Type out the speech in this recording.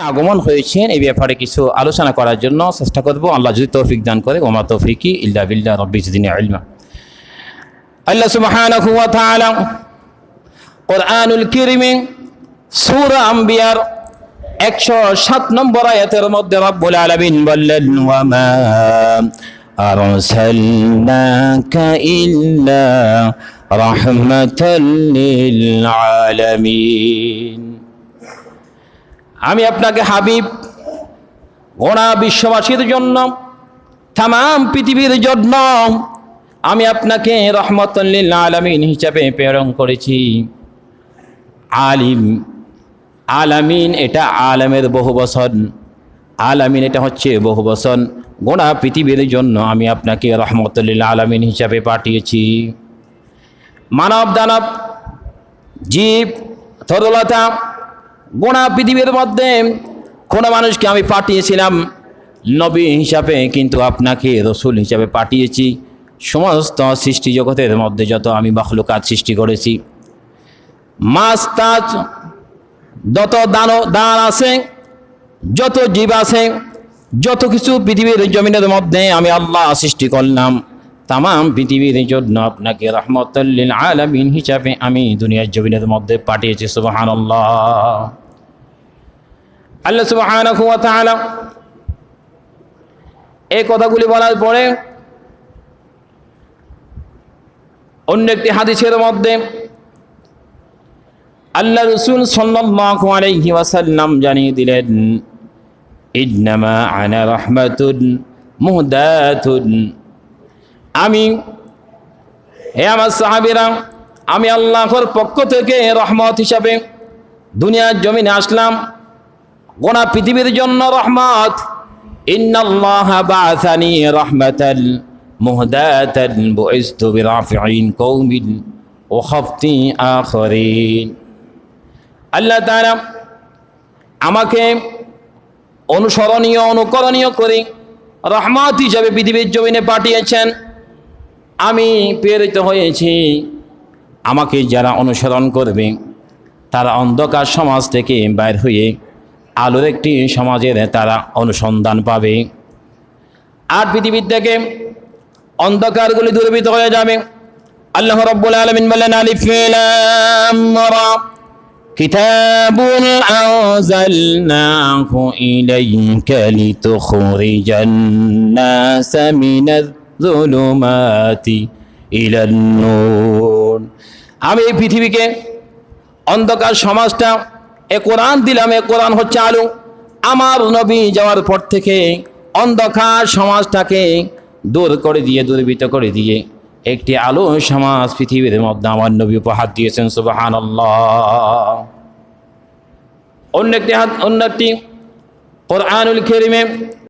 আগমন হয়েছেন এই ব্যাপারে কিছু আলোচনা করার জন্য চেষ্টা করব। আল্লাহ যদি তৌফিক দান করে, ওমা তৌফিকি ইল্লা বিল্লা রব্বি জিদিন ইলমা। আল্লাহ তাআলা কোরআনুল কারীমে সূরা আম্বিয়ার 107 নম্বর আয়াতের মধ্যে রব্বুল আলামিন বললেন মা আরসালনাকা ইল্লা রাহমাতাল লিল আলামিন। আমি আপনাকে হাবিব, গোড়া বিশ্ববাসীর জন্য তাম পৃথিবীর জন্য আমি আপনাকে রহমতুল্লিল আলমিন হিসাবে প্রেরণ করেছি। আলিম, আলামিন এটা আলমের বহু বসন। আলামিন এটা হচ্ছে বহু বসন। গোড়া পৃথিবীর জন্য আমি আপনাকে রহমতুল্লিল আলমিন হিসাবে পাঠিয়েছি। মানব দানব, জীব, তরলতা গোড়া পৃথিবীর মধ্যে কোনো মানুষকে আমি পাঠিয়েছিলাম, নবী হিসাবে কিন্তু আপনাকে রসুল হিসাবে পাঠিয়েছি। সমস্ত সৃষ্টি জগতের মধ্যে যত আমি মখলুকাত সৃষ্টি করেছি। মাছ তাজ যত দান দান আছে, যত জীব আছে, যত কিছু পৃথিবীর জমিনের মধ্যে আমি আল্লাহ সৃষ্টি করলাম তাম পৃথিবীর জন্য আপনাকে রহমতুল্লিল আলমিন হিসাবে আমি দুনিয়ার জমিনের মধ্যে পাঠিয়েছি সুবাহান আল্লাহ আল্লাহ তাআলা এই কথাগুলি বলার পরে অন্য একটি হাদিসের মধ্যে আল্লাহ রসুল সাল্লাল্লাহু জানিয়ে দিলেন মুহদাতুন। আমি, হে আমার সাহাবীরা, আমি আল্লাহর পক্ষ থেকে রহমত হিসাবে দুনিয়ার জমিনে আসলাম। গোনা পৃথিবীর জন্য রহমত। আমাকে অনুসরণীয়, অনুকরণীয় করে রহমত হিসাবে পৃথিবীর জমিনে পাঠিয়েছেন। আমি প্রেরিত হয়েছি আমাকে যারা অনুসরণ করবে, তারা অন্ধকার সমাজ থেকে বাইর হয়ে আলোর একটি সমাজের তারা অনুসন্ধান পাবে আর পৃথিবীর থেকে অন্ধকারগুলি দূরীভূত হয়ে যাবে আল্লাহ রব্বুল আলমিন বললেন আলিফ লাম রা كتاب أنزلناه إليك لتخرج الناس من الظلمات إلى النور আমি এই পৃথিবীকে অন্ধকার সমাজটা এ কোরআন দিলাম, এ কোরআন হচ্ছে আলু। আমার নবী যাওয়ার পর থেকে অন্ধকার সমাজটাকে দূর করে দিয়ে, দুর্বৃত্ত করে দিয়ে একটি আলো সমাজ পৃথিবীর মধ্যে আমার নবী উপহার দিয়েছেন সুবাহান অন্য একটি অন্য একটি কোরআনুল খেরিমে